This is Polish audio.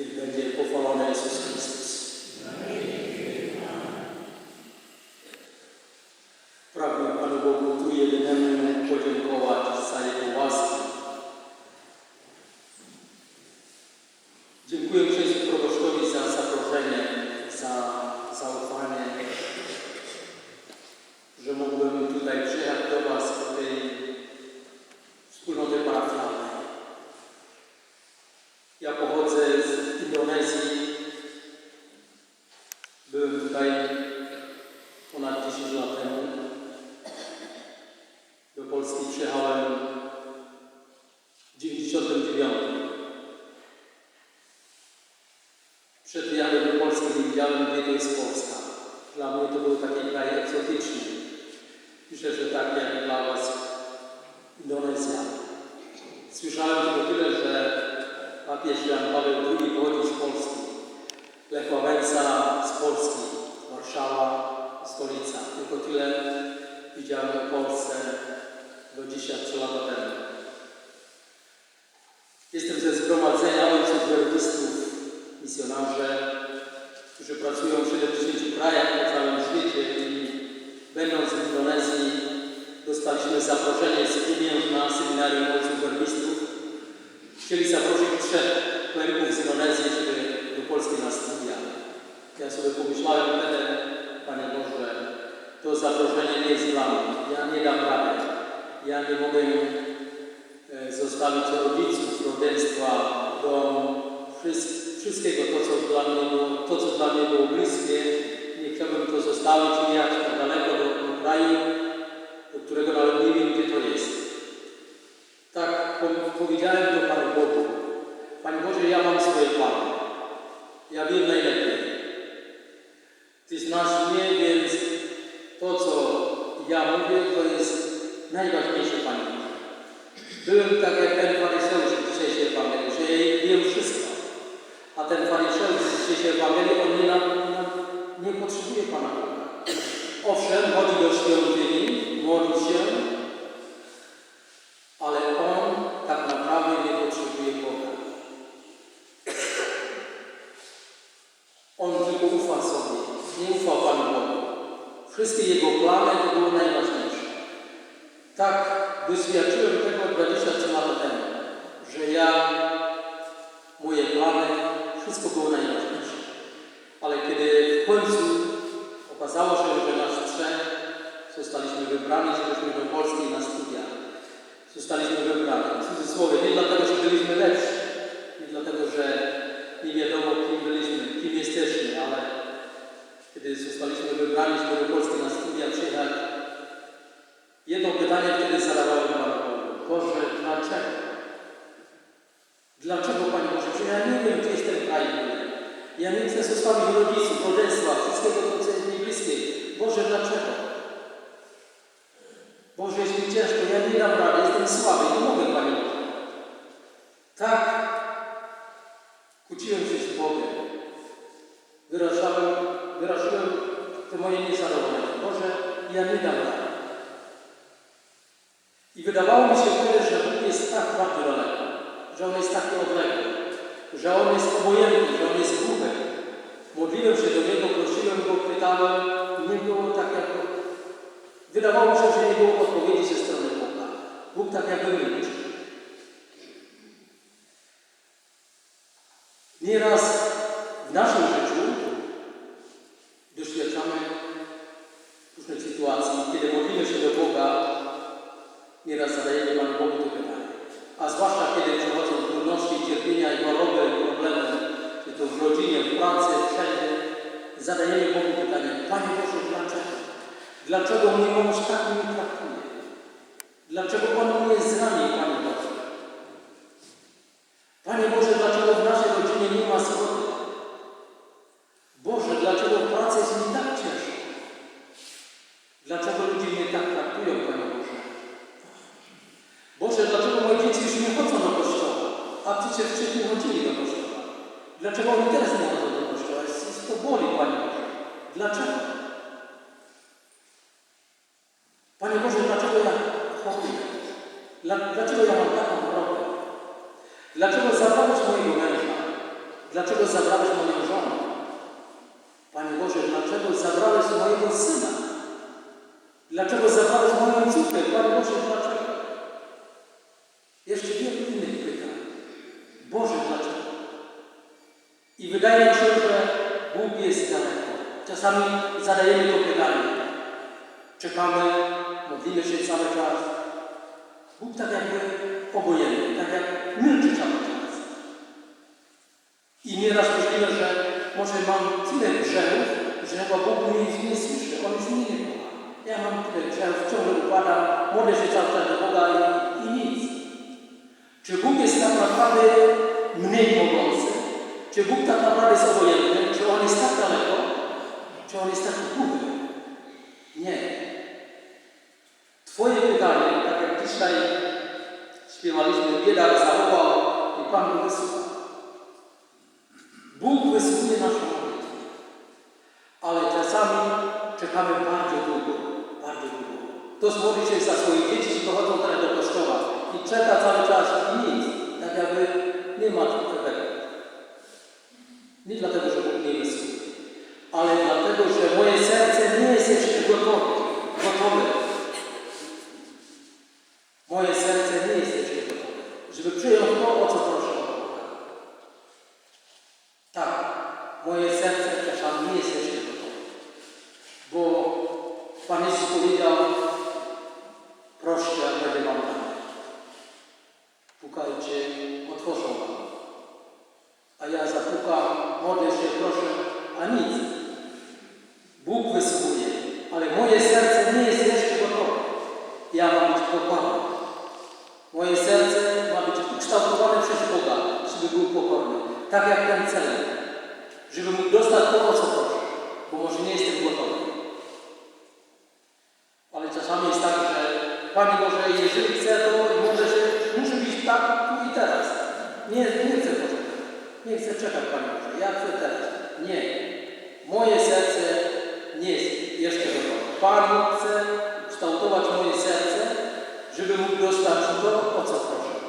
Niech będzie pochwalony Jezus Chrystus. Pragnę Panu Bogu tu jedynemu podziękować za Jego łaskę. Dziękuję księdzu proboszczowi za zaproszenie, za zaufanie, że mógłbym tutaj przyjechać do Was, do tej wspólnoty parafialnej. Ja pochodzę z Indonezji. Byłem tutaj ponad 10 lat temu. Do Polski przyjechałem w 99. Przed wyjazdem do Polski nie wiedziałem, gdzie to jest Polska. Dla mnie to był taki kraj egzotyczny. Myślę, że tak jak dla Was Indonezja. Słyszałem tylko tyle, że papież Jan Paweł II pochodzi z Polski. Lech Wałęsa z Polski. Warszawa, stolica. Tylko tyle widziałem o Polsce 23 lata temu. Jestem ze zgromadzenia ojców werbistów, misjonarze, którzy pracują w 70 krajach po całym świecie i będąc w Indonezji dostaliśmy zaproszenie z Indii na seminarium ojców werbistów. Chcieli zaprosić trzech klerików z Indonezji, żeby do Polski na studia. Ja sobie pomyślałem wtedy, Panie Boże, to zaproszenie nie jest dla mnie. Ja nie dam rady. Ja nie mogę e, zostawić rodziców, rodzeństwa, dom, wszyst- wszystkiego, to co, dla mnie było, to, co dla mnie było bliskie. Nie chciałbym to zostawić i jechać tak daleko do, do kraju, do którego nawet nie wiem, gdzie to jest. Tak po- powiedziałem do Panu Bogu. Panie Boże, ja mam swoje plany. Ja wiem najlepiej. Ty znasz mnie, więc to, co ja mówię, to jest najważniejsze, Panie. Byłem tak jak ten faryzeusz w dzisiejszej Ewangelii, że wiem wszystko. A ten faryzeusz dzisiejszej Ewangelii, on nie, nie potrzebuje Pana Boga. Owszem, chodzi do świątyni, modli się, ale on tak naprawdę nie potrzebuje Boga. On tylko ufa sobie, nie ufa Panu Bogu. Wszystkie jego plany to było najważniejsze. Tak doświadczyłem tego 23 lata temu, że ja, moje plany, wszystko było najważniejsze. Ale kiedy w końcu okazało się, że nas trzech zostaliśmy wybrani, żebyśmy do Polski na studia. Zostaliśmy wybrani. W cudzysłowie, nie dlatego, że byliśmy lepsi, nie dlatego, że nie wiadomo, kim byliśmy, kim jesteśmy, ale kiedy zostaliśmy wybrani, żeby do Polski na studia przyjechać, jedno pytanie wtedy zadawałem Panu. Boże, dlaczego? Dlaczego, Panie Boże? Że ja nie wiem, gdzie jest ten kraj. Ja nie chcę zostawić rodziców, rodzeństwa, wszystkiego, co jest mi bliskie. Boże, dlaczego? Boże, jest mi ciężko, ja nie dam rady, jestem słaby, nie mogę, Panie Boże. Tak, kłóciłem się z Bogiem. Wyrażałem, wyraziłem to moje niezadowolenie. Boże, ja nie dam rady. I wydawało mi się wtedy, że Bóg jest tak bardzo daleko, że On jest taki odległy, że On jest obojętny, że On jest Bóg. Modliłem się do Niego, prosiłem Go, pytałem, nie było tak jak... Wydawało mi się, że nie było odpowiedzi ze strony Boga. Bóg tak jakby milczy. Nieraz w naszym życiu doświadczamy różnych sytuacji, kiedy modlimy się do Boga, nieraz zadajemy Panu Bogu to pytanie. A zwłaszcza kiedy przychodzą trudności, cierpienia i choroby, problemy, czy to w rodzinie, w pracy, wszędzie, zadajemy Bogu pytanie, Panie Boże, dlaczego? Dlaczego mój mąż tak mnie traktuje? Dlaczego On mnie zranił, Panie Boże? Panie Boże, dlaczego w naszej rodzinie nie ma zgody? Boże, dlaczego w pracy jest mi tak ciężko? Dlaczego ludzie mnie tak traktują, Panie Boże? Boże, dlaczego moje dzieci już nie chodzą do kościoła, a przecież wcześniej chodzili do kościoła? Dlaczego oni teraz nie chodzą to boli, Panie Boże. Dlaczego? Panie Boże, dlaczego ja? Dla, dlaczego ja mam taką chorobę? Dlaczego zabrałeś mojego męża? Dlaczego zabrałeś moją żonę? Panie Boże, dlaczego zabrałeś mojego syna? Dlaczego zabrałeś moją córkę? Panie Boże, dlaczego? Jeszcze wiele innych pytań. Boże, dlaczego? I wydaje mi się, że Bóg jest daleko. Czasami zadajemy to pytanie. Czekamy, modlimy się cały czas. Bóg tak jakby obojętny, tak jak milczy cały czas. I nieraz myślimy, że może mam tyle grzechów, że chyba Bóg mnie nie słyszy, On już nie kocha. Ja mam tyle grzechów, ciągle upadam, modlę się cały czas do Boga i, i nic. Czy Bóg jest tak naprawdę mniej mogący? Czy Bóg tak naprawdę jest obojętny? Czy On jest tak daleko? Czy On jest taki długi? Nie. Twoje pytanie, tak jak dzisiaj śpiewaliśmy, biedak zawołał i Pan wysłuchał. Bóg wysłuchuje naszą modlitwę. Ale czasami czekamy bardzo długo, bardzo długo. Modli się za swoich dzieci, że dochodzą teraz do kościoła i czeka cały Moje serce nie jest ciebie, żeby przyjąć to, o co proszę Tak jak ten cel. Żeby mógł dostać to, o co proszę. Bo może nie jestem gotowy. Ale czasami jest tak, że Panie Boże, jeżeli chcę, to muszę, się, muszę być tak tu i teraz. Nie, nie chcę poczekać. Nie chcę czekać, Panie Boże. Ja chcę teraz. Nie. Moje serce nie jest jeszcze gotowe. Pan chce kształtować moje serce, żeby mógł dostać to, o co proszę